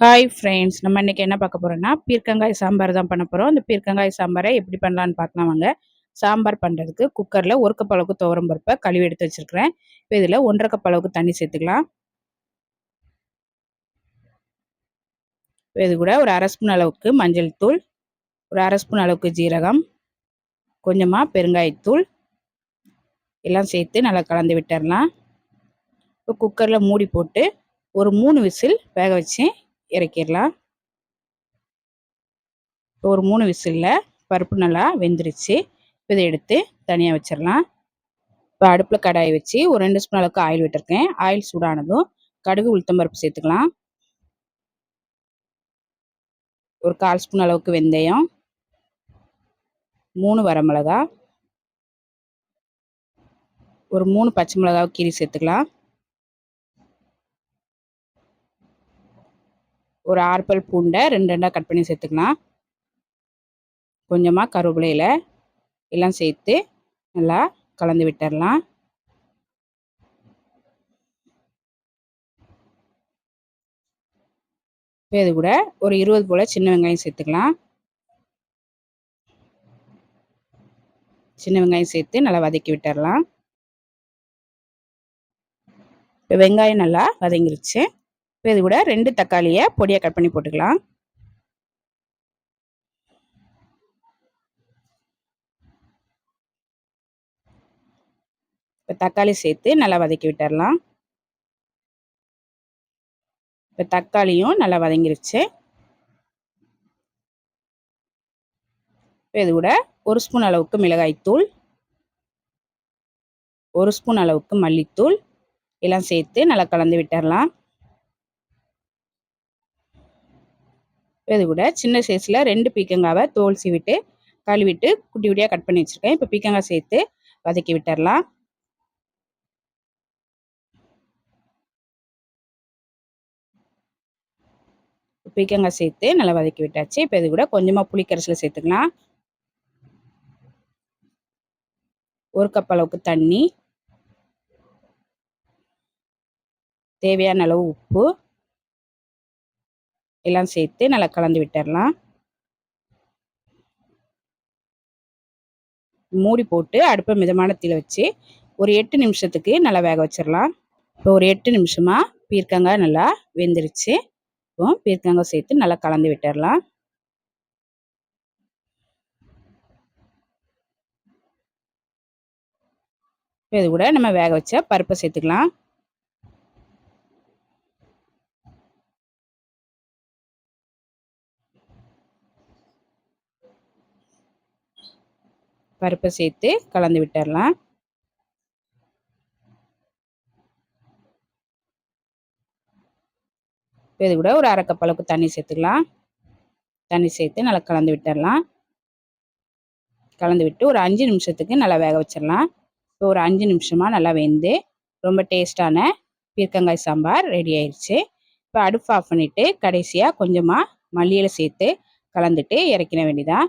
Hi friends நம்ம இன்றைக்கி என்ன பார்க்க போகிறோம்னா பீர்க்கங்காய் சாம்பார் தான் பண்ண போகிறோம் அந்த பீர்க்கங்காய் சாம்பாரை எப்படி பண்ணலான்னு பார்க்கலாம் வாங்க. சாம்பார் பண்ணுறதுக்கு குக்கரில் ஒரு கப் அளவுக்கு துவரம் பருப்பை கழுவி எடுத்து வச்சுருக்கிறேன். இப்போ இதில் ஒன்றரை கப் அளவுக்கு தண்ணி சேர்த்துக்கலாம். இது கூட ஒரு அரை ஸ்பூன் அளவுக்கு மஞ்சள் தூள் ஒரு அரை ஸ்பூன் அளவுக்கு ஜீரகம் கொஞ்சமாக பெருங்காயத்தூள். எல்லாம் சேர்த்து நல்லா கலந்து விட்டுடலாம் இப்போ குக்கரில் மூடி போட்டு ஒரு மூணு விசில் வேக வச்சு இறக்கிடலாம். ஒரு மூணு விசிலில் பருப்பு நல்லா வெந்துருச்சு. இதை எடுத்து தனியாக வச்சிடலாம். இப்போ அடுப்பில் கடாயை வச்சு ஒரு ரெண்டு ஸ்பூன் அளவுக்கு ஆயில் விட்டுருக்கேன். ஆயில் சூடானதும் கடுகு உளுத்தம் பருப்பு சேர்த்துக்கலாம். ஒரு கால் ஸ்பூன் அளவுக்கு வெந்தயம். மூணு வரமிளகா ஒரு மூணு பச்சை மிளகாவை கீரி சேர்த்துக்கலாம். ஒரு ஆர்பல் பூண்டை ரெண்டு ரெண்டாக கட் பண்ணி சேர்த்துக்கலாம் கொஞ்சமாக கருவேப்பிலையில் எல்லாம் சேர்த்து நல்லா கலந்து விட்டுடலாம் இப்போ இது கூட ஒரு இருபது போல் சின்ன வெங்காயம் சேர்த்துக்கலாம். சின்ன வெங்காயம் சேர்த்து நல்லா வதக்கி விட்டுடலாம் இப்போ வெங்காயம் நல்லா வதங்கிருச்சு. இது கூட ரெண்டு தக்காளியை பொடியாக கட் பண்ணி போட்டுக்கலாம். இப்போ தக்காளி சேர்த்து நல்லா வதக்கி விட்டுடலாம். இப்போ தக்காளியும் நல்லா வதங்கிருச்சு. இப்போ இது கூட ஒரு ஸ்பூன் அளவுக்கு மிளகாய்த்தூள் ஒரு ஸ்பூன் அளவுக்கு மல்லித்தூள் எல்லாம் சேர்த்து நல்லா கலந்து விட்டுடலாம். இது கூட சின்ன சைஸில் ரெண்டு பீக்கங்காவை தோல் சீவிட்டு கழுவிட்டு குட்டி குட்டியாக கட் பண்ணி வச்சுருக்கேன். இப்போ பீக்கங்காய் சேர்த்து வதக்கி விட்டுடலாம் பீக்கங்காய் சேர்த்து நல்லா வதக்கி விட்டாச்சு. இப்போ இது கூட கொஞ்சமாக புளிக்கரைசல் சேர்த்துக்கலாம். ஒரு கப் அளவுக்கு தண்ணி. தேவையான அளவு உப்பு. எல்லாம் சேர்த்து நல்லா கலந்து விட்டுடலாம் மூடி போட்டு அடுப்பை மிதமான தீல வச்சு ஒரு எட்டு நிமிஷத்துக்கு நல்லா வேக வச்சிடலாம். இப்போ ஒரு எட்டு நிமிஷமாக பீர்க்கங்காய் நல்லா வெந்துருச்சு. இப்போ பீர்க்கங்காய் சேர்த்து நல்லா கலந்து விட்டுடலாம் இது கூட நம்ம வேக வச்ச பருப்பை சேர்த்துக்கலாம். பருப்பை சேர்த்து கலந்து விட்டுடலாம் இது கூட ஒரு அரைக்கப் அளவுக்கு தண்ணி சேர்த்துக்கலாம். தண்ணி சேர்த்து நல்லா கலந்து விட்டுடலாம் கலந்து விட்டு ஒரு அஞ்சு நிமிஷத்துக்கு நல்லா வேக வச்சிடலாம் இப்போ ஒரு அஞ்சு நிமிஷமாக நல்லா வெந்து ரொம்ப டேஸ்டான பீர்க்கங்காய் சாம்பார் ரெடி ஆயிடுச்சு இப்போ அடுப்பு ஆஃப் பண்ணிவிட்டு கடைசியாக கொஞ்சமாக மல்லியில் சேர்த்து கலந்துட்டு இறக்கின வேண்டியதான்